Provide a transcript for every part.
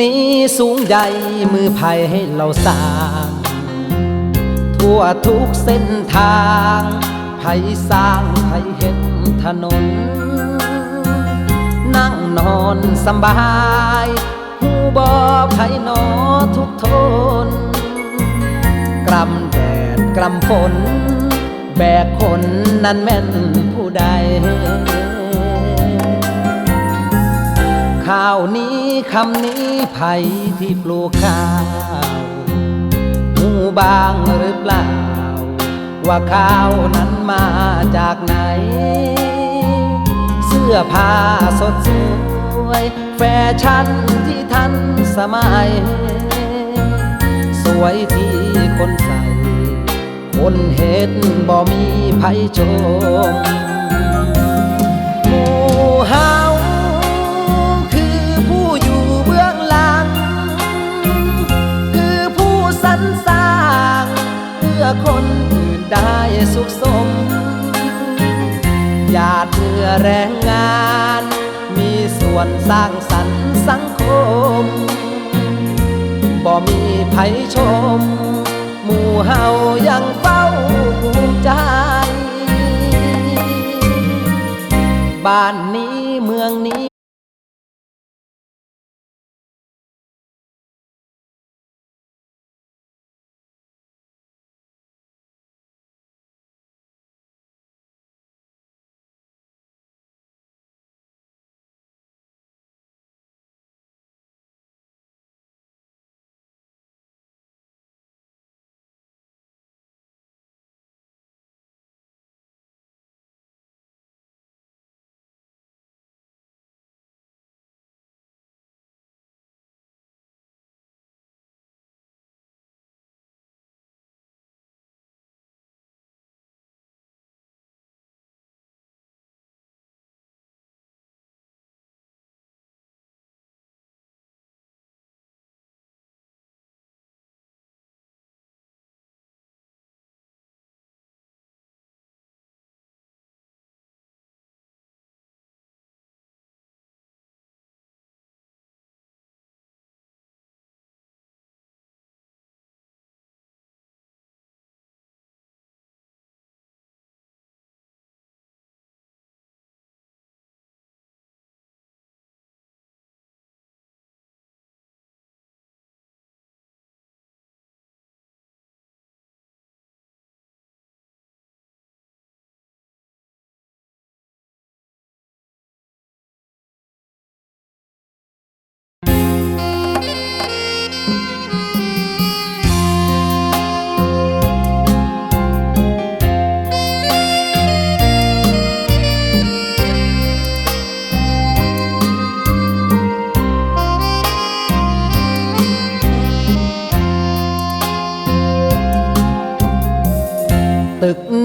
นี้สูงใหญ่มือไผ่ให้เราสร้าง ทั่วทุกเส้นทางไผ่สร้างไผ่เห็นถนน นั่งนอนสบายหูบอไผ่นอทุกทนกรำแดดกรำฝน แบกคนนั้นแม่นผู้ใด ข้าวนี้ คำนี้ไผ่ที่ปลูกข้าวหูบางหรือเปล่า ว่าข้าวนั้นมาจากไหน เสื้อผ้าสดสวย แฟชั่นที่ทันสมัย สวยที่คนใส่ คนเห็นบ่มีไผชม ขสมญาติเพื่อแรงงาน มีส่วนสร้างสรรค์สังคม บ่มีไผชม หมู่เฮายังเฝ้าภูมิใจ บ้านนี้เมืองนี้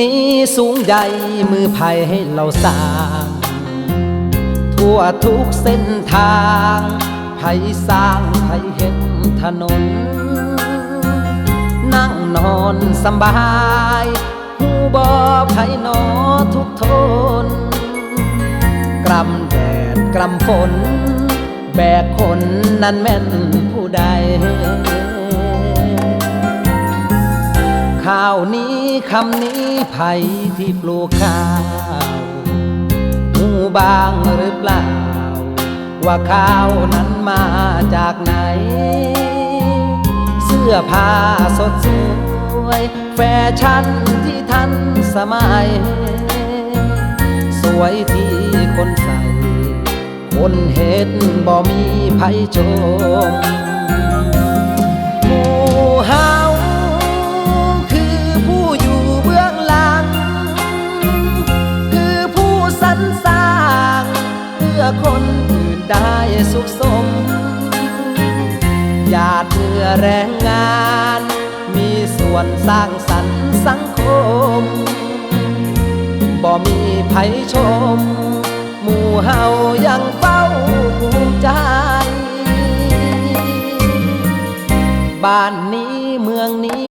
นี้สูงใหญ่มือไผ่ให้เราสร้าง ทั่วทุกเส้นทางไผ่สร้างไผ่เห็นถนน นั่งนอนสบายหูบอไผ่นอทุกทน กรำแดดกรำฝน แบกคนนั้นแม่นผู้ใดข้าวนี้ คำนี้ไผ่ที่ปลูกข้าวหมูบางหรือเปล่า ว่าข้าวนั้นมาจากไหน เสื้อผ้าสดสวย แฟชั่นที่ทันสมัย สวยที่คนใส่ คนเห็นบ่มีไผชม ได้สุขสม ญาติเพื่อแรงงาน มีส่วนสร้างสรรค์สังคม บ่มีไผชม หมู่เฮายังเฝ้าภูมิใจ บ้านนี้เมืองนี้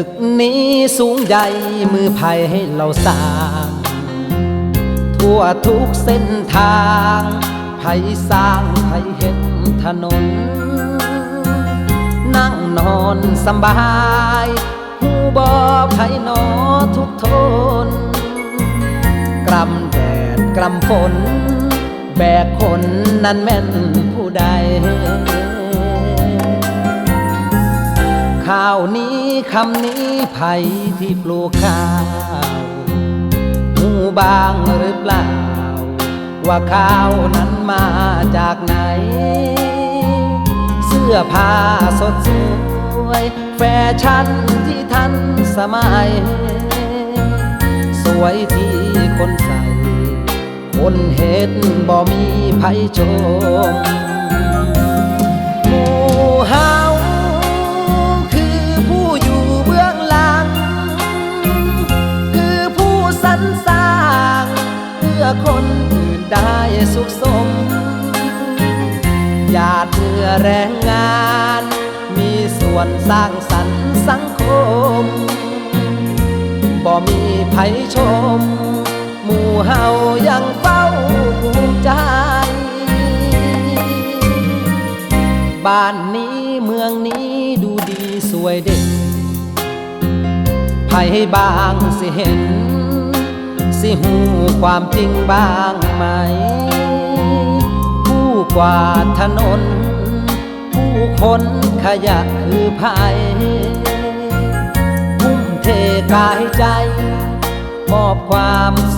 ตึกนี้สูงใหญ่มือไผ่ให้เราสร้าง ทั่วทุกเส้นทางไผ่สร้างไผ่เห็นถนน นั่งนอนสบายหูบอไผ่นอทุกทน กรำแดดกรำฝน แบกคนนั้นแม่นผู้ใดาวนี้คำนี้ไผ่ที่ปลูกข้าวหูบางหรือเปล่า ว่าข้าวนั้นมาจากไหน เสื้อผ้าสดสวย แฟชั่นที่ทันสมัย สวยที่คนใส่ คนเห็นบ่มีไผชม คนอื่นได้สุขสม หยาดเหงื่อแรงงาน มีส่วนสร้างสรรค์สังคม บ่มีไผชม หมู่เฮายังเฝ้าภูมิใจ บ้านนี้เมืองนี้ดูดีสวยเด่นไผบางสิเห็น สิหูความจริงบ้างไหม ผู้กวาดถนน ผู้คนขยะคือภัยทุ่มเทกายใจ มอบความส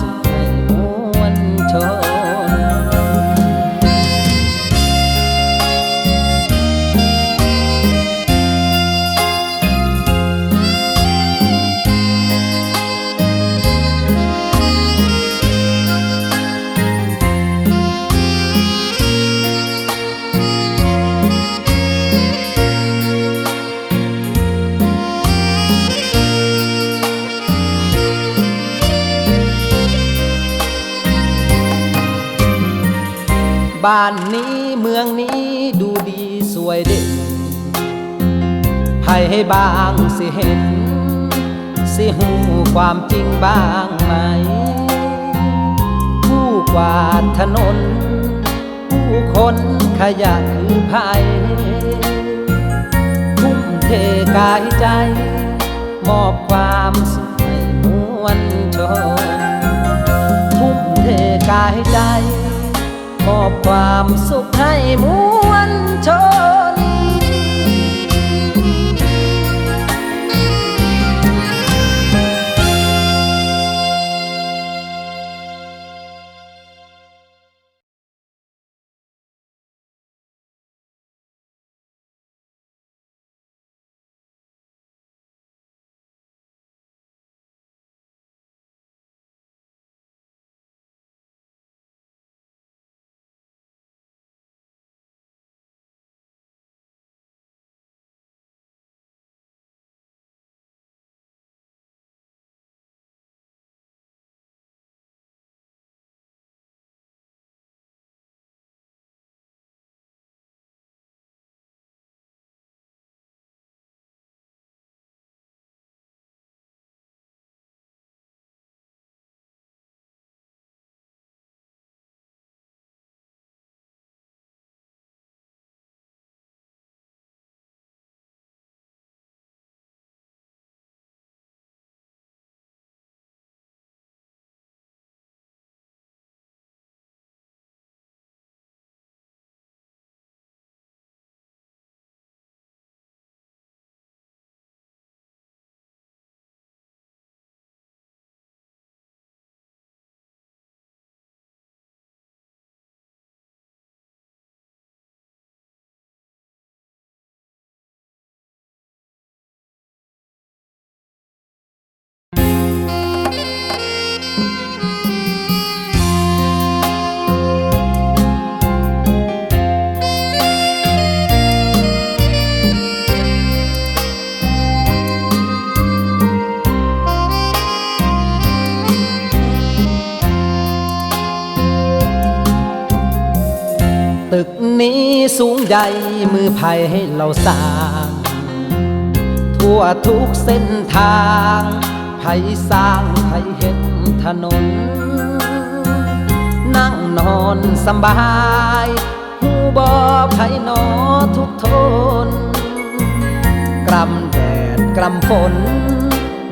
ุขให้ม บ้านนี้เมืองนี้ดูดีสวยเด่นไผให้บางสิเห็น สิหูความจริงบ้างไหม ผู้กวาดถนน ผู้คนขยะคือภัยทุ่มเทกายใจ มอบความสุขให้มวลชน อบความสุขให้มู สูงใหญ่มือไผ่ให้เราสร้าง ทั่วทุกเส้นทางไผสร้างไผเห็นถนน นั่งนอนสบายหูบอไผนอทุกทน กรำแดดกรำฝน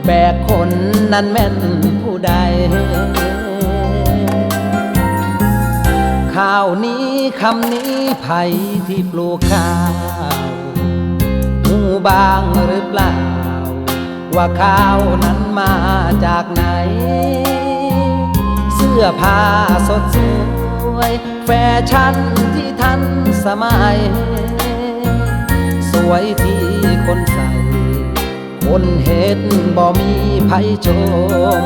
แบกคนนั้นแม่นผู้ใดข้าวนี้ คำนี้ไผ่ที่ปลูกข้าวหูบางหรือเปล่า ว่าข้าวนั้นมาจากไหน เสื้อผ้าสดสวย แฟชั่นที่ทันสมัย สวยที่คนใส่ คนเห็นบ่มีไผชม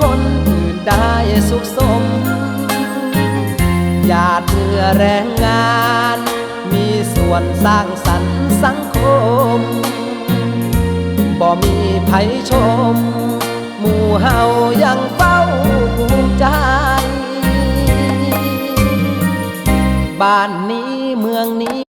คนอื่นได้สุขสมญาติเพื่อแรงงาน มีส่วนสร้างสรรค์สังคม บ่มีไผชม หมู่เฮายังเฝ้าภูมิใจ บ้านนี้เมืองนี้